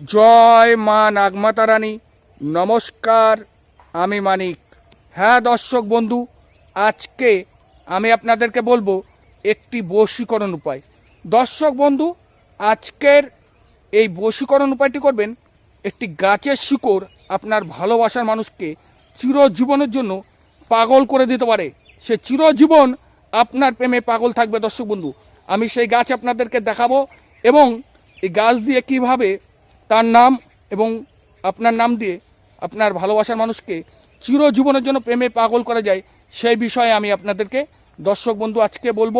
জয় মা নাগমাতা রানী নমস্কার, আমি মানিক। হ্যাঁ দর্শক বন্ধু, আজকে আমি আপনাদেরকে বলব একটি বশীকরণ উপায়। দর্শক বন্ধু, আজকের এই বশীকরণ উপায়টি করবেন, একটি গাছের শিকড় আপনার ভালোবাসার মানুষকে চিরজীবনের জন্য পাগল করে দিতে পারে। সে চিরজীবন আপনার প্রেমে পাগল থাকবে দর্শক বন্ধু। আমি সেই গাছ আপনাদেরকে দেখাবো এবং এই গাছ দিয়ে কীভাবে তার নাম এবং আপনার নাম দিয়ে আপনার ভালোবাসার মানুষকে চিরজীবনের জন্য প্রেমে পাগল করা যায়, সেই বিষয়ে আমি আপনাদেরকে দর্শক বন্ধু আজকে বলব।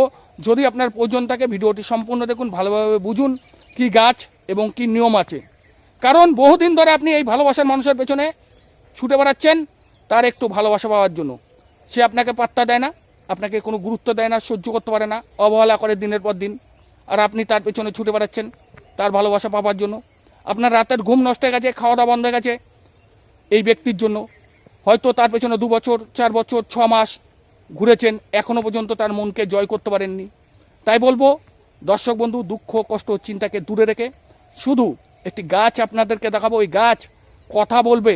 যদি আপনার প্রয়োজন থাকে ভিডিওটি সম্পূর্ণ দেখুন, ভালোভাবে বুঝুন কি গাছ এবং কি নিয়ম আছে। কারণ বহুদিন ধরে আপনি এই ভালোবাসার মানুষের পেছনে ছুটে বেড়াচ্ছেন, তার একটু ভালোবাসা পাওয়ার জন্য। সে আপনাকে পাত্তা দেয় না, আপনাকে কোনো গুরুত্ব দেয় না, সহ্য করতে পারে না, অবহেলা করে দিনের পর দিন। আর আপনি তার পেছনে ছুটে বেড়াচ্ছেন, তার ভালোবাসা পাওয়ার জন্য। আপনার রাতের ঘুম নষ্ট হয়ে গেছে, খাওয়া দাওয়া বন্ধ হয়ে গেছে এই ব্যক্তির জন্য। হয়তো তার পেছনে দু বছর, চার বছর, ছ মাস ঘুরেছেন এখনও পর্যন্ত তার মনকে জয় করতে পারেননি। তাই বলব, দর্শক বন্ধু, দুঃখ, কষ্ট, চিন্তাকে দূরে রেখে শুধু একটি গাছ আপনাদেরকে দেখাবো। ওই গাছ কথা বলবে,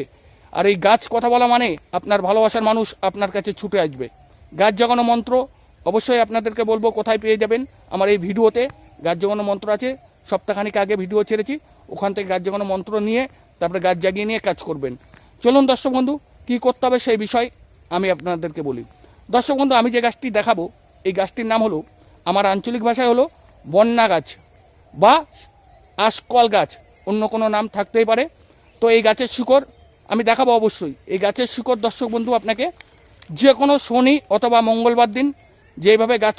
আর এই গাছ কথা বলা মানে আপনার ভালোবাসার মানুষ আপনার কাছে ছুটে আসবে। গাছ জাগানো মন্ত্র অবশ্যই আপনাদেরকে বলব, কোথায় পেয়ে যাবেন আমার এই ভিডিওতে। গাছ জাগানো মন্ত্র আছে সপ্তাহখানিক আগে ভিডিও ছেড়েছি, ওখান থেকে গাছ জাগানো মন্ত্র নিয়ে তারপরে গাছ জাগিয়ে নিয়ে কাজ করবেন। চলুন দর্শক বন্ধু, কী করতে হবে সেই বিষয় আমি আপনাদেরকে বলি। দর্শক বন্ধু, আমি যে গাছটি দেখাবো, এই গাছটির নাম হলো, আমার আঞ্চলিক ভাষায় হলো বন্যা গাছ বা আশকল গাছ। অন্য কোনো নাম থাকতেই পারে। তো এই গাছের শিকড় আমি দেখাবো অবশ্যই। এই গাছের শিকড় দর্শক বন্ধু, আপনাকে যে কোনো শনি অথবা মঙ্গলবার দিন যেভাবে গাছ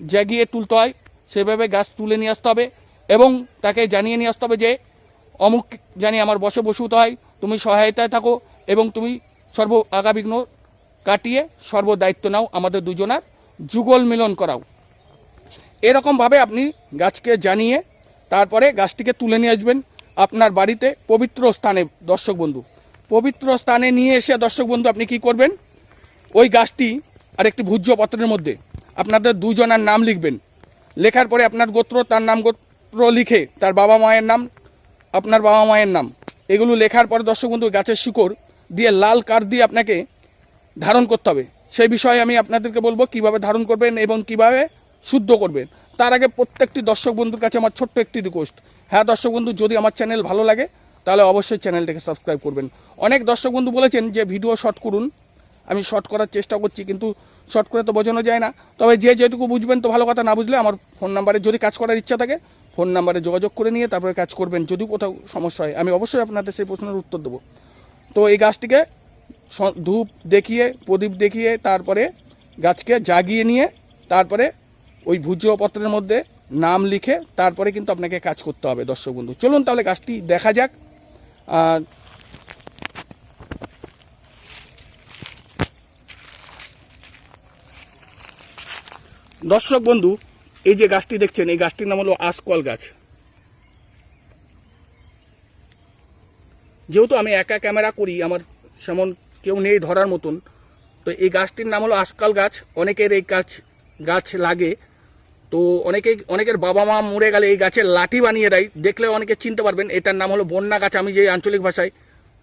জাগিয়ে তুলতে হয়, সেভাবে গাছ তুলে নিয়ে আসতে হবে। এবং তাকে জানিয়ে নিয়ে আসতে হবে যে, অমুক জানি আমার বসে বসুত হয়, তুমি সহায়তায় থাকো এবং তুমি সর্ব আগাবিঘ্ন কাটিয়ে সর্ব দায়িত্ব নাও আমাদের দুজনার, যুগল মিলন করাও। এরকমভাবে আপনি গাছকে জানিয়ে তারপরে গাছটিকে তুলে নিয়ে আসবেন আপনার বাড়িতে পবিত্র স্থানে, দর্শক বন্ধু। পবিত্র স্থানে নিয়ে এসে দর্শক বন্ধু, আপনি কি করবেন? ওই গাছটি আর একটি ভূজ্য পত্রের মধ্যে আপনাদের দুজনার নাম লিখবেন। লেখার পরে আপনার গোত্র, তার নাম লিখে তার বাবা মায়ের নাম, আপনার বাবা মায়ের নাম। এগুলো লেখার পরে দর্শক বন্ধু, গাছের শিকড় দিয়ে লাল কার দিয়ে আপনাকে ধারণ করতে হবে। সেই বিষয়ে আমি আপনাদেরকে বলব কীভাবে ধারণ করবেন এবং কীভাবে শুদ্ধ করবেন। তার আগে প্রত্যেকটি দর্শক বন্ধুর কাছে আমার ছোট্ট একটি রিকোয়েস্ট হ্যাঁ দর্শক বন্ধু, যদি আমার চ্যানেল ভালো লাগে, তাহলে অবশ্যই চ্যানেলটাকে সাবস্ক্রাইব করবেন। অনেক দর্শক বন্ধু বলেছেন যে ভিডিও শর্ট করুন। আমি শর্ট করার চেষ্টা করছি, কিন্তু শর্ট করে তো বোঝানো যায় না। তবে যে যেটুকু বুঝবেন, তো ভালো কথা না বুঝলে আমার ফোন নাম্বারে যদি কাজ করার ইচ্ছা থাকে ফোন নাম্বারে যোগাযোগ করে নিয়ে তারপরে কাজ করবেন, যদি কোথাও সমস্যা হয়। আমি অবশ্যই আপনাদের সেই প্রশ্নের উত্তর দেবো। তো এই গাছটিকে ধূপ দেখিয়ে, প্রদীপ দেখিয়ে, তারপরে গাছকে জাগিয়ে নিয়ে, তারপরে ওই ভূজ্যপত্রের মধ্যে নাম লিখে, তারপরে কিন্তু আপনাকে কাজ করতে হবে, দর্শক বন্ধু। চলুন তাহলে গাছটি দেখা যাক। দর্শক বন্ধু এই যে গাছটি দেখছেন, এই গাছটির নাম হলো আসকল গাছ। যেহেতু আমি একা ক্যামেরা করি, আমার সেমন কেউ নেই ধরার মতন, তো এই গাছটির নাম হলো আজকাল গাছ। অনেকের এই গাছ গাছ লাগে, তো অনেকে, অনেকের বাবা মা মরে গেলে এই গাছের লাঠি বানিয়ে দেয়। দেখলে অনেকে চিনতে পারবেন, এটার নাম হলো বন্যা গাছ, আমি যে আঞ্চলিক ভাষায়,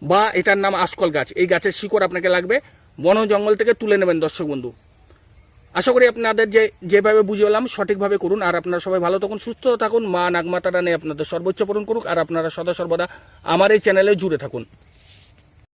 বা এটার নাম আসকল গাছ। এই গাছের শিকড় আপনাকে লাগবে। বন জঙ্গল থেকে তুলে নেবেন দর্শক বন্ধু। আশা করি আপনাদের যে, যেভাবে বুঝলাম সঠিকভাবে করুন। আর আপনারা সবাই ভালো থাকুন, সুস্থ থাকুন। মা নাগমাতারা নিয়ে আপনাদের সর্বোচ্চ পূরণ করুক। আর আপনারা সদা সর্বদা আমার এই চ্যানেলে জুড়ে থাকুন।